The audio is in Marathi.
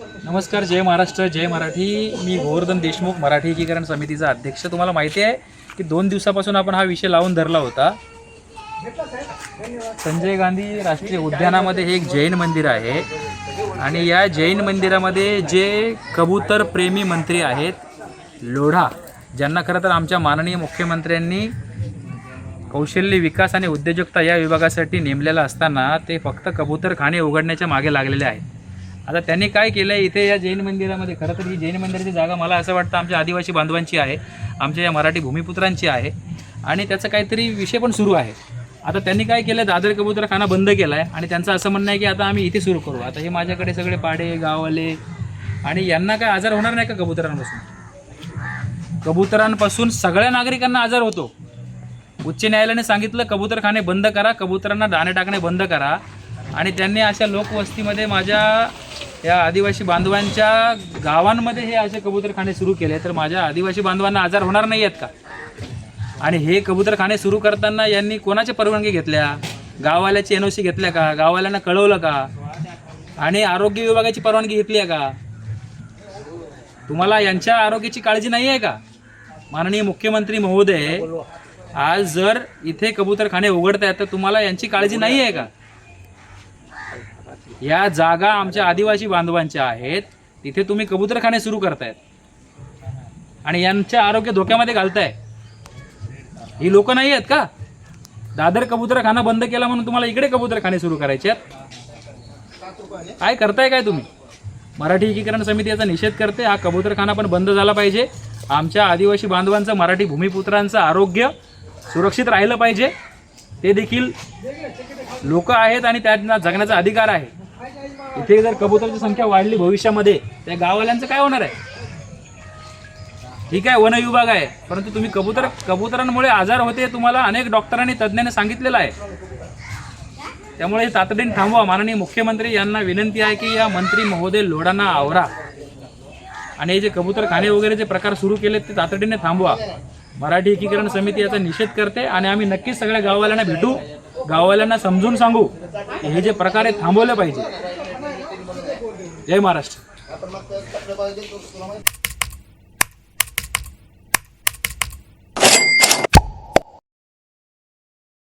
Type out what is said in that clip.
नमस्कार जय महाराष्ट्र जय मराठी. मी गोवर्धन देशमुख मराठी एकीकरण समितीचा अध्यक्ष. तुम्हाला माहिती आहे की दोन दिवसापासून आपण हा विषय लावून धरला होता. संजय गांधी राष्ट्रीय उद्यानामध्ये हे एक जैन मंदिर आहे. आणि या जैन मंदिरामध्ये जे कबूतर प्रेमी मंत्री आहेत लोढा ज्यांना खरं तर आमच्या माननीय मुख्यमंत्र्यांनी कौशल्य विकास आणि उद्योजकता या विभागासाठी नेमलेला असताना ते फक्त कबूतर खाणे उघडण्याच्या मागे लागलेले आहेत. आता त्यांनी काय केलं आहे इथे या जैन मंदिरामध्ये खरं तर ही जैन मंदिराची जागा मला असं वाटतं आमच्या आदिवासी बांधवांची आहे आमच्या या मराठी भूमिपुत्रांची आहे. आणि त्याचा काहीतरी विषय पण सुरू आहे. आता त्यांनी काय केलं दादर कबुतरखाना बंद केला आहे आणि त्यांचं असं म्हणणं आहे की आता आम्ही इथे सुरू करू. आता हे माझ्याकडे सगळे पाडे गाववाले आणि यांना काय आजार होणार नाही का कबुतरांपासून? कबुतरांपासून सगळ्या नागरिकांना आजार होतो. उच्च न्यायालयाने सांगितलं कबूतरखाने बंद करा कबुतरांना दाणे टाकणे बंद करा. आणि त्यांनी अशा लोकवस्तीमध्ये माझ्या या आदिवासी बांधवांच्या गावांमध्ये हे असे कबूतरखाने सुरू केले तर माझ्या आदिवासी बांधवांना आजार होणार नाही आहेत का? आणि हे कबूतरखाने सुरू करताना यांनी कोणाच्या परवानगी घेतल्या? गाववाल्याची एन ओ सी घेतल्या का? गाववाल्यांना कळवलं का? आणि आरोग्य विभागाची परवानगी घेतली आहे का? तुम्हाला यांच्या आरोग्याची काळजी नाही आहे का? माननीय मुख्यमंत्री महोदय आज जर इथे कबूतरखाने उघडत आहेत तर तुम्हाला यांची काळजी नाही आहे का? या जागा आमच्या आदिवासी बांधवांच्या आहेत. तिथे तुम्ही कबूतरखाने सुरू करतायत. आणि यांचे आरोग्य धोक्यामध्ये घालताय. ही लोक नाही आहेत का? दादर कबूतरखाना बंद केला म्हणून तुम्हाला इकडे कबूतरखाने सुरू करायचे आहेत. काय करताय काय तुम्ही? मराठी एकीकरण समिती याचा निषेध करते. हा कबूतरखाना पण बंद झाला पाहिजे. आमच्या आदिवासी बांधवांचं मराठी भूमिपुत्रांचं आरोग्य सुरक्षित राहिलं पाहिजे. ते देखील लोक आहेत आणि त्यांना जगण्याचा अधिकार आहे. इथे जर कबुतरची संख्या वाढली भविष्यामध्ये त्या गाववाल्यांचं काय होणार आहे? ठीक आहे वन विभाग आहे. परंतु तुम्ही कबूतर कबुतरांमुळे आजार होते तुम्हाला अनेक डॉक्टरांनी तज्ज्ञांनी सांगितलेलं आहे. त्यामुळे हे तातडीने थांबवा. माननीय मुख्यमंत्री यांना विनंती आहे की या मंत्री महोदय लोढांना आवरा. आणि हे जे कबूतर खाणे वगैरे जे प्रकार सुरू केलेत ते तातडीने थांबवा. मराठी एकीकरण समिती याचा निषेध करते आणि आम्ही नक्कीच सगळ्या गाववाल्यांना भेटू. गाववाल्यांना समजून सांगू हे जे प्रकार आहे थांबवले पाहिजे. जय महाराष्ट्र.